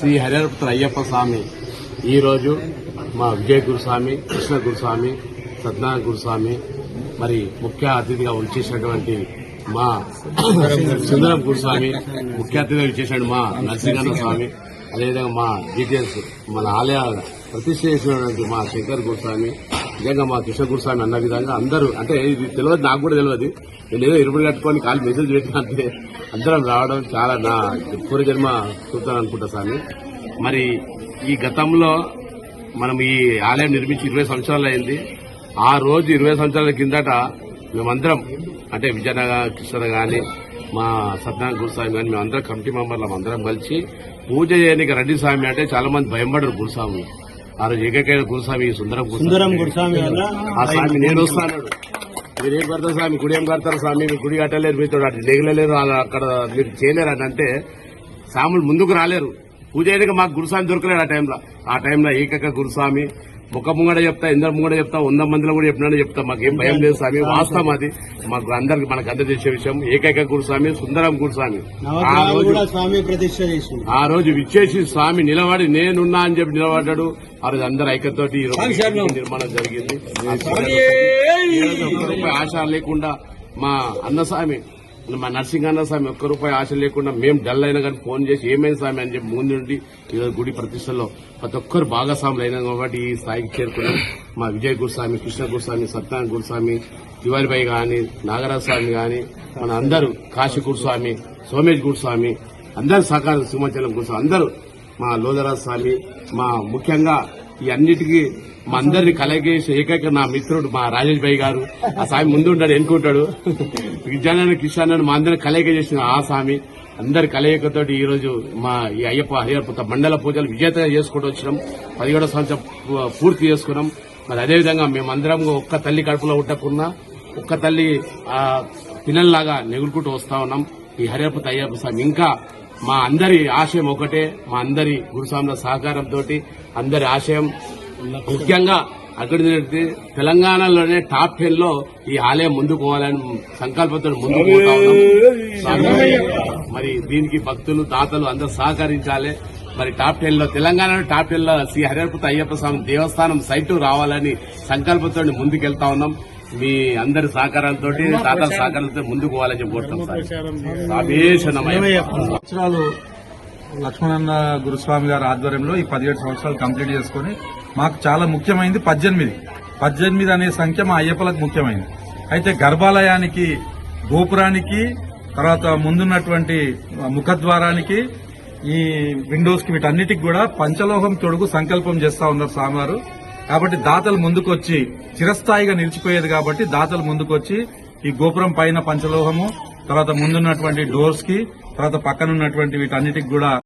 శ్రీ హరిహరపుత్ర అయ్యప్ప స్వామి ఈరోజు మా విజయ గురుస్వామి కృష్ణ గురుస్వామి సత్యనారాయణ గురుస్వామి మరి ముఖ్య అతిథిగా ఉంచేసినటువంటి మా సుందరం గురుస్వామి ముఖ్య అతిథిగా వచ్చేసాడు మా నరసింహన్న స్వామి అదేవిధంగా మా డీటెయిల్స్ మన ఆలయ ప్రతిష్ఠ చేసినటువంటి మా శంకర్ గురుస్వామి నిజంగా మా కృష్ణ గురుస్వామి అన్న విధంగా అందరూ అంటే ఇది తెలియదు నాకు కూడా తెలియదు. నేను ఏదో ఇరుపుడు కట్టుకొని కాలు మెసేజ్ పెట్టిన అంటే అందరం రావడం చాలా నా పూర్వజన్మ చూద్దాం అనుకుంటా స్వామి. మరి ఈ గతంలో మనం ఈ ఆలయం నిర్మించి ఇరవై సంవత్సరాలు అయింది. ఆ రోజు ఇరవై సంవత్సరాల కిందట మేమందరం అంటే విజయనగర కృష్ణ కానీ మా సత్యనారాయణ గురుస్వామి కానీ మేమందరం కమిటీ మెంబర్లం అందరం కలిసి పూజ చేయడానికి రెడ్డి స్వామి అంటే చాలా మంది భయపడరు గురుస్వామి ఆ రోజు ఏకైక గురుస్వామి సుందరం సుందరం గురుస్వామి ఆ స్వామి నేను వస్తాను. మీరు ఏం కడతారు స్వామి గుడి ఏం కడతారు స్వామి? మీరు గుడి కట్టలేరు మీతో అటు దిగలేరు అక్కడ మీరు చేయలేరు అని అంటే స్వాములు ముందుకు రాలేరు. పూజ మాకు గురుస్వామి దొరకలేడు ఆ టైంలో. ఆ టైంలో ఏకైక గురుస్వామి ముఖ ముంగడ చెప్తా ఇందరు ముంగడ చెప్తా వంద మందిలో కూడా చెప్పినాడు చెప్తా. మాకేం భయం లేదు స్వామి వాస్తవం అది. మాకు అందరికి మనకు అందరు చేసే విషయం. ఏకైక గురుస్వామి సుందరం గురుస్వామి. ఆ రోజు విచ్చేసి స్వామి నిలబడి నేనున్నా అని చెప్పి నిలబడ్డాడు. ఆ రోజు అందరు ఐక్యతోటి ఈ రోజు నిర్మాణం జరిగింది. ఆశ లేకుండా మా అన్నస్వామి మా నరసింహ స్వామి ఒక్క రూపాయి ఆశ లేకుండా మేము డల్ అయినా కానీ ఫోన్ చేసి ఏమైంది స్వామి అని చెప్పి ముందు నుండి ఈరోజు గుడి ప్రతిష్టలో ప్రతి ఒక్కరు భాగస్వాములు అయినా కాబట్టి ఈ స్థాయికి చేరుకున్నాం. మా విజయ గురుస్వామి కృష్ణ గురుస్వామి సత్యనారాయణ గురుస్వామి తివారిబాయి కానీ నాగరాజ స్వామి కానీ మన అందరూ కాశీ గురుస్వామి సోమేష్ గురుస్వామి అందరు సహకారం సింహాచలం గురుస్వామి అందరూ మా లోదరాజ స్వామి మా ముఖ్యంగా ఈ అన్నిటికీ మా అందరిని కలగేసి ఏకైక నా మిత్రుడు మా రాజేష్ భాయ్ గారు. ఆ స్వామి ముందు ఉంటాడు ఎన్నుకుంటాడు విజ్ఞానాన్ని కిషాన్ మా అందరిని కలయిక చేసిన ఆ స్వామి అందరి కలయికతోటి ఈ రోజు మా ఈ అయ్యప్ప హరిహరపుత మండల పూజలు విజేతగా చేసుకుంటూ వచ్చినాం. పదిహేడో సంవత్సరం పూ- పూర్తి చేసుకున్నాం. మరి అదేవిధంగా మేమందరం ఒక్క తల్లి కడుపులో ఉండకున్నా ఒక్క తల్లి పిల్లల్లాగా నెగులుకుంటూ వస్తా ఉన్నాం. ఈ హరిహరపుత అయ్యప్ప స్వామి ఇంకా మా అందరి ఆశయం ఒకటే. మా అందరి గురుస్వాముల సహకారంతో అందరి ఆశయం ముఖ్యంగా అక్కడ తెలంగాణలోనే టాప్ టెన్లో ఈ ఆలయం ముందుకు పోవాలని సంకల్పంతో ముందుకు పోతా ఉన్నాం. స్వామి, మరి దీనికి భక్తులు దాతలు అందరూ సహకరించాలి. మరి టాప్ టెన్లో తెలంగాణలో టాప్ టెన్లో శ్రీ హరిహరపుత అయ్యప్ప స్వామి దేవస్థానం సైటు రావాలని సంకల్పంతో ముందుకెళ్తా ఉన్నాం. మీ అందరి సహకారంతో దాతల సహకారంతో ముందుకు పోవాలని చెప్పి కోరుతాం సార్. సంవత్సరాలు లక్ష్మణన్న గురుస్వామి గారి ఆధ్వర్యంలో ఈ పదిహేడు సంవత్సరాలు కంప్లీట్ చేసుకుని మాకు చాలా ముఖ్యమైనది పద్దెనిమిది. పద్దెనిమిది అనే సంఖ్య మా అయ్యప్పలకు ముఖ్యమైనది అయితే గర్భాలయానికి గోపురానికి తర్వాత ముందున్నటువంటి ముఖద్వారానికి ఈ విండోస్కి వీటన్నిటికి కూడా పంచలోహం తొడుగు సంకల్పం చేస్తా ఉన్నారు స్వామివారు. కాబట్టి దాతలు ముందుకొచ్చి చిరస్థాయిగా నిలిచిపోయేది కాబట్టి దాతలు ముందుకొచ్చి ఈ గోపురం పైన పంచలోహము తర్వాత ముందున్నటువంటి డోర్స్కి తర్వాత పక్కనున్నటువంటి వీటన్నిటికి కూడా